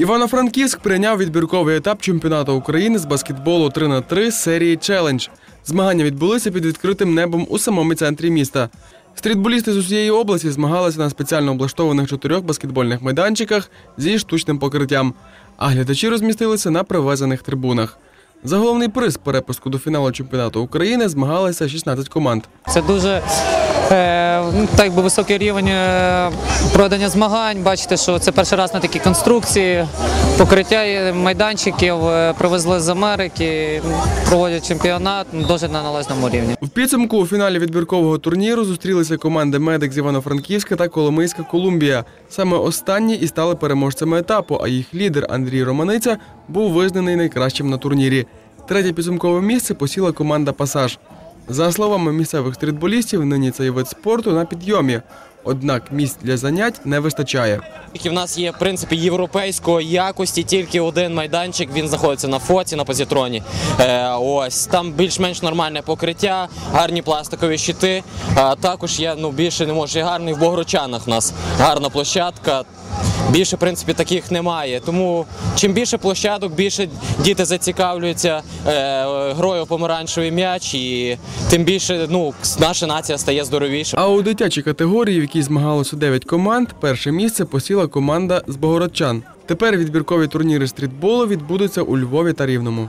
Івано-Франківськ прийняв відбірковий етап чемпіонату України з баскетболу 3 на 3 серії Челендж. Змагання відбулися під відкритим небом у самому центрі міста. Стрітболісти з усієї області змагалися на спеціально облаштованих чотирьох баскетбольних майданчиках зі штучним покриттям, а глядачі розмістилися на привезених трибунах. За головний приз перепуску до фіналу чемпіонату України змагалися 16 команд. Це дуже так би високий рівень е, проведення змагань. Бачите, що це перший раз на такій конструкції. Покриття майданчиків е, привезли з Америки, проводять чемпіонат ну, дуже на належному рівні. В підсумку у фіналі відбіркового турніру зустрілися команди Медик з Івано-Франківська та Коломийська Колумбія. Саме останні і стали переможцями етапу, а їх лідер Андрій Романиця був визнаний найкращим на турнірі. Третє підсумкове місце посіла команда Пасаж. За словами місцевих стрітболістів, нині цей вид спорту на підйомі. Однак місць для занять не вистачає. Тільки в нас є в принципі європейської якості, тільки один майданчик. Він знаходиться на фоці на позитроні. Е, ось там більш-менш нормальне покриття, гарні пластикові щити. А також є ну більше не може гарний в Богородчанах. У нас гарна площадка. Більше, в принципі, таких немає. Тому чим більше площадок, більше діти зацікавлюються е, грою помаранчевий м'яч, і тим більше ну, наша нація стає здоровіше. А у дитячій категорії, в якій змагалося 9 команд, перше місце посіла команда з Богородчан. Тепер відбіркові турніри стрітболу відбудуться у Львові та Рівному.